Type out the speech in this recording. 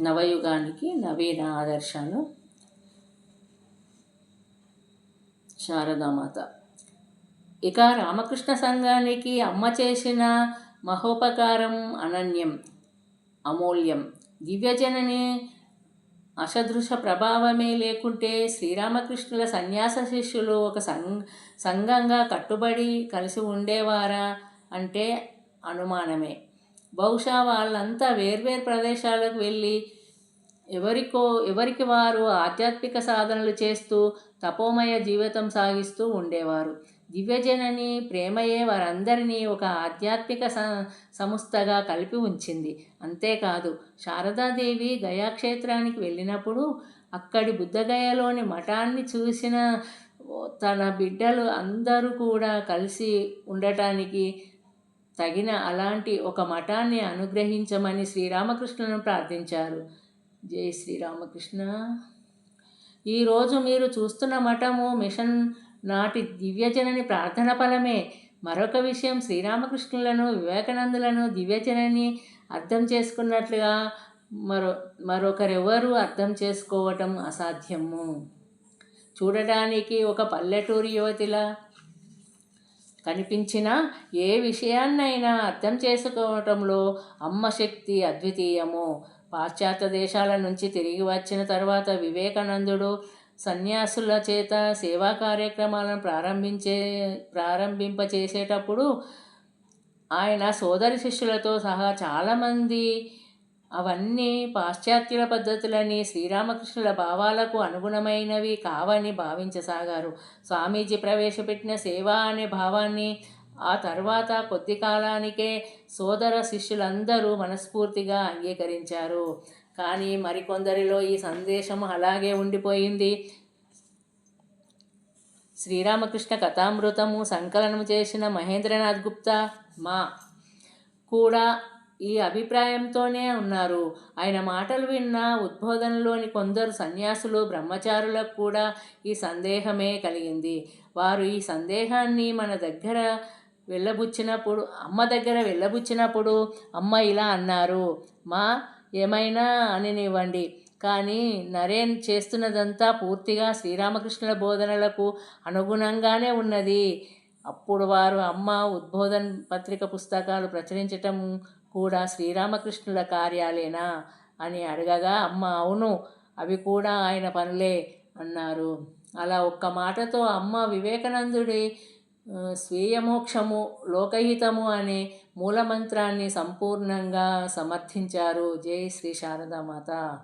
నవయుగానికి నవీన ఆదర్శాలు. శారదామాత. ఇక రామకృష్ణ సంఘానికి అమ్మ చేసిన మహోపకారం అనన్యం అమూల్యం. దివ్యజనని అసదృశ ప్రభావమే లేకుంటే శ్రీరామకృష్ణుల సన్యాస శిష్యులు ఒక సంఘ సంఘంగా కట్టుబడి కలిసి ఉండేవారా అంటే అనుమానమే. బహుశా వాళ్ళంతా వేర్వేరు ప్రదేశాలకు వెళ్ళి ఎవరికో ఎవరికి వారు ఆధ్యాత్మిక సాధనలు చేస్తూ తపోమయ జీవితం సాగిస్తూ ఉండేవారు. దివ్యజనని ప్రేమయే వారందరినీ ఒక ఆధ్యాత్మిక సంస్థగా కలిపి ఉంచింది. అంతేకాదు శారదాదేవి గయాక్షేత్రానికి వెళ్ళినప్పుడు అక్కడి బుద్ధగయలోని మఠాన్ని చూసిన తన బిడ్డలు అందరూ కూడా కలిసి ఉండటానికి తగిన అలాంటి ఒక మఠాన్ని అనుగ్రహించమని శ్రీరామకృష్ణను ప్రార్థించారు. జై శ్రీరామకృష్ణ. ఈరోజు మీరు చూస్తున్న మఠము మిషన్ నాటి దివ్యజనని ప్రార్థన ఫలమే. మరొక విషయం శ్రీరామకృష్ణులను వివేకానందులను దివ్యజనని అర్థం చేసుకున్నట్లుగా మరో మరొకరెవరూ అర్థం చేసుకోవటం అసాధ్యము. చూడడానికి ఒక పల్లెటూరి యువతిలా కనిపించిన ఏ విషయాన్నైనా అర్థం చేసుకోవటంలో అమ్మ శక్తి అద్వితీయము. పాశ్చాత్య దేశాల నుంచి తిరిగి వచ్చిన తర్వాత వివేకానందుడు సన్యాసుల చేత సేవా కార్యక్రమాలను ప్రారంభించే ప్రారంభింపచేసేటప్పుడు ఆయన సోదరి శిష్యులతో సహా చాలామంది అవన్నీ పాశ్చాత్యుల పద్ధతులని శ్రీరామకృష్ణుల భావాలకు అనుగుణమైనవి కావని భావించసాగారు. స్వామీజీ ప్రవేశపెట్టిన సేవ అనే భావాన్ని ఆ తర్వాత కొద్ది కాలానికే సోదర శిష్యులందరూ మనస్ఫూర్తిగా అంగీకరించారు. కానీ మరికొందరిలో ఈ సందేశం అలాగే ఉండిపోయింది. శ్రీరామకృష్ణ కథామృతము సంకలనం చేసిన మహేంద్రనాథ్ గుప్తా మా కూడా ఈ అభిప్రాయంతోనే ఉన్నారు. ఆయన మాటలు విన్న ఉద్బోధనలోని కొందరు సన్యాసులు బ్రహ్మచారులకు కూడా ఈ సందేహమే కలిగింది. వారు ఈ సందేహాన్ని మన దగ్గర వెళ్ళబుచ్చినప్పుడు అమ్మ దగ్గర వెళ్ళబుచ్చినప్పుడు అమ్మ ఇలా అన్నారు మా ఏమైనా అనినివ్వండి. కానీ నరేన్ చేస్తున్నదంతా పూర్తిగా శ్రీరామకృష్ణుల బోధనలకు అనుగుణంగానే ఉన్నది. అప్పుడు వారు అమ్మ ఉద్బోధన్ పత్రిక పుస్తకాలు ప్రచురించటం కూడా శ్రీరామకృష్ణుల కార్యాలేనా? అని అడగగా అమ్మ అవును అవి కూడా ఆయన పనులే అన్నారు. అలా ఒక్క మాటతో అమ్మ వివేకానందుడి స్వీయ మోక్షము లోకహితము అనే మూలమంత్రాన్ని సంపూర్ణంగా సమర్థించారు. జై శ్రీ శారదామాత